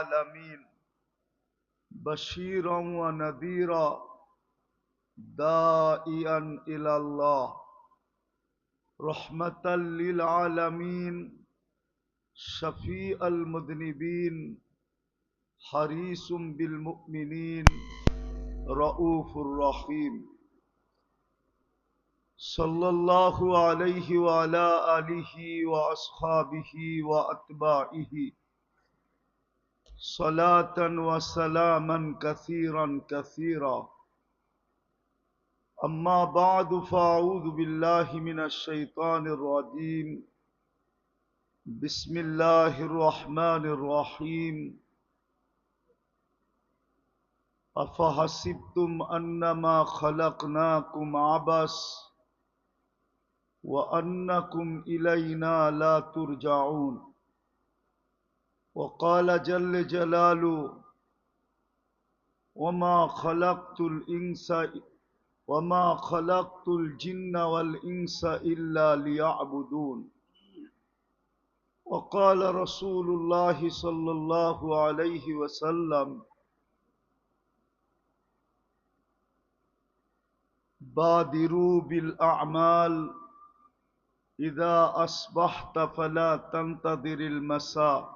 العالمين. بشيرا ونذيرا دائيا إلى الله. رحمة للعالمين شفيع المذنبين حريص بالمؤمنين رؤوف رحيم. صلى الله عليه وعلى آله وأصحابه وأتباعه. صلاة وسلاما كثيرا كثيرا. أما بعد، فأعوذ بالله من الشيطان الرجيم. بسم الله الرحمن الرحيم. أفحسبتم أنما خلقناكم عبس وأنكم إلينا لا ترجعون. وقال جل جلاله وما خلقت الإنس وما خلقت الجن والإنس إلا ليعبدون. وقال رسول الله صلى الله عليه وسلم بادروا بالأعمال إذا أصبحت فلا تنتظر المساء.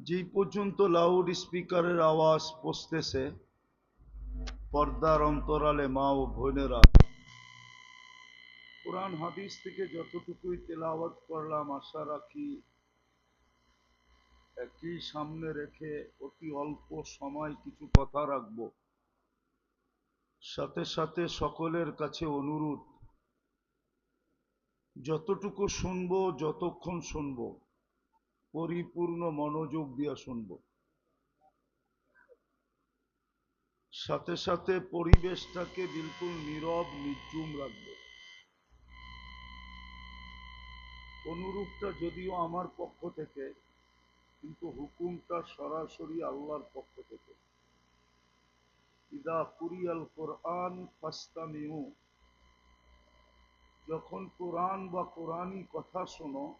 যেই পর্যন্ত লাউড স্পিকারের আওয়াজ পৌঁছতেছে, পর্দার অন্তরালে মা ও বোনেরা। কোরআন হাদিস থেকে যতটুকুই তেলাওয়াত করলাম, আশা রাখি একই সামনে রেখে অতি অল্প সময় কিছু কথা রাখব। সাথে সাথে সকলের কাছে অনুরোধ, যতটুকু শুনব, যতক্ষণ শুনব। পরিপূর্ণ মনোযোগ দিয়া শুনব। সাথে সাথে পরিবেশটাকে বিলকুল নীরব নির্জুম রাখব। অনুরূপটা যদিও আমার পক্ষ থেকে, কিন্তু হুকুমটা সরাসরি আল্লাহর পক্ষ থেকে। ইদা কুরিয়াল কোরআন ফাস্তামিউ। যখন কোরআন বা কোরআনই কথা শোনো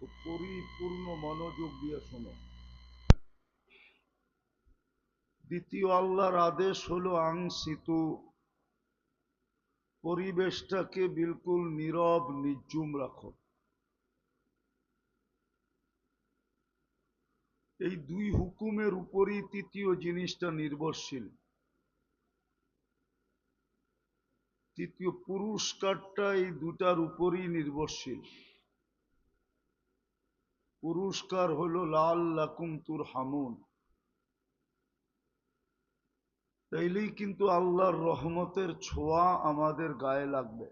পরিপূর্ণ মনোযোগ দিয়ে শোনো। দ্বিতীয় আল্লাহর আদেশ হলো আংসিতু পরিবেশটাকে বিলকুল নীরব, নির্জুম রাখো। এই দুই হুকুমের উপরই তৃতীয় জিনিসটা নির্ভরশীল। তৃতীয় পুরস্কারটা এই দুটার উপরই নির্ভরশীল। পুরস্কার হলো লাল লাকুম তুর হামুন তাইলেই কিন্তু আল্লাহর রহমতের ছোঁয়া আমাদের গায়ে লাগবে।